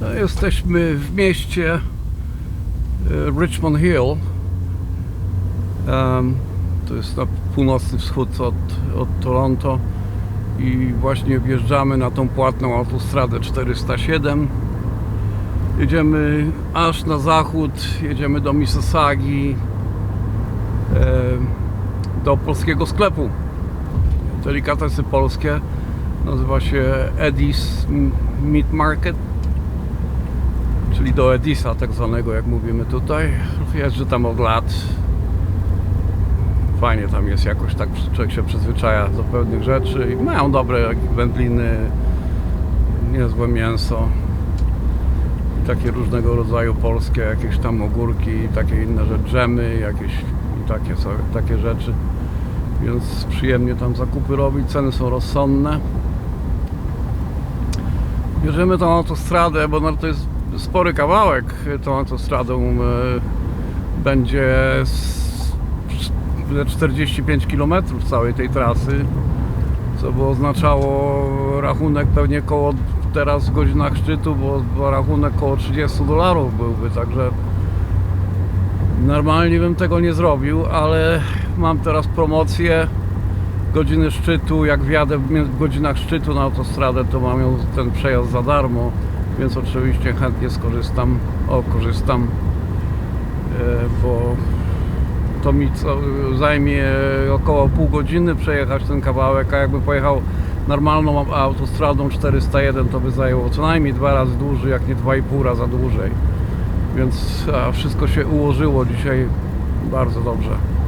No, jesteśmy w mieście e, Richmond Hill. Em, to jest na północny wschód od, od Toronto i właśnie wjeżdżamy na tą płatną autostradę 407. Jedziemy aż na zachód, jedziemy do Mississaugi, e, do polskiego sklepu. Delikatesy polskie. Nazywa się Eddie's Meat Market, czyli do Edisa tak zwanego, jak mówimy tutaj. Jeżdżę tam od lat. Fajnie tam jest jakoś tak, człowiek się przyzwyczaja do pewnych rzeczy i mają dobre wędliny, niezłe mięso i takie różnego rodzaju polskie, jakieś tam ogórki i takie inne rzeczy, dżemy jakieś takie, takie rzeczy. Więc przyjemnie tam zakupy robić, ceny są rozsądne. Bierzemy tą autostradę, bo no to jest spory kawałek. Tą autostradą e, będzie s- ze 45 km całej tej trasy, co by oznaczało rachunek pewnie koło teraz w godzinach szczytu, bo, rachunek koło 30 dolarów byłby, także normalnie bym tego nie zrobił, ale mam teraz promocję godziny szczytu, jak wjadę w godzinach szczytu na autostradę, to mam ten przejazd za darmo, więc oczywiście chętnie skorzystam, o korzystam, e, bo to mi co, zajmie około pół godziny przejechać ten kawałek, a jakby pojechał normalną autostradą 401, to by zajęło co najmniej dwa razy dłużej, jak nie dwa i pół raza dłużej. Więc wszystko się ułożyło dzisiaj bardzo dobrze.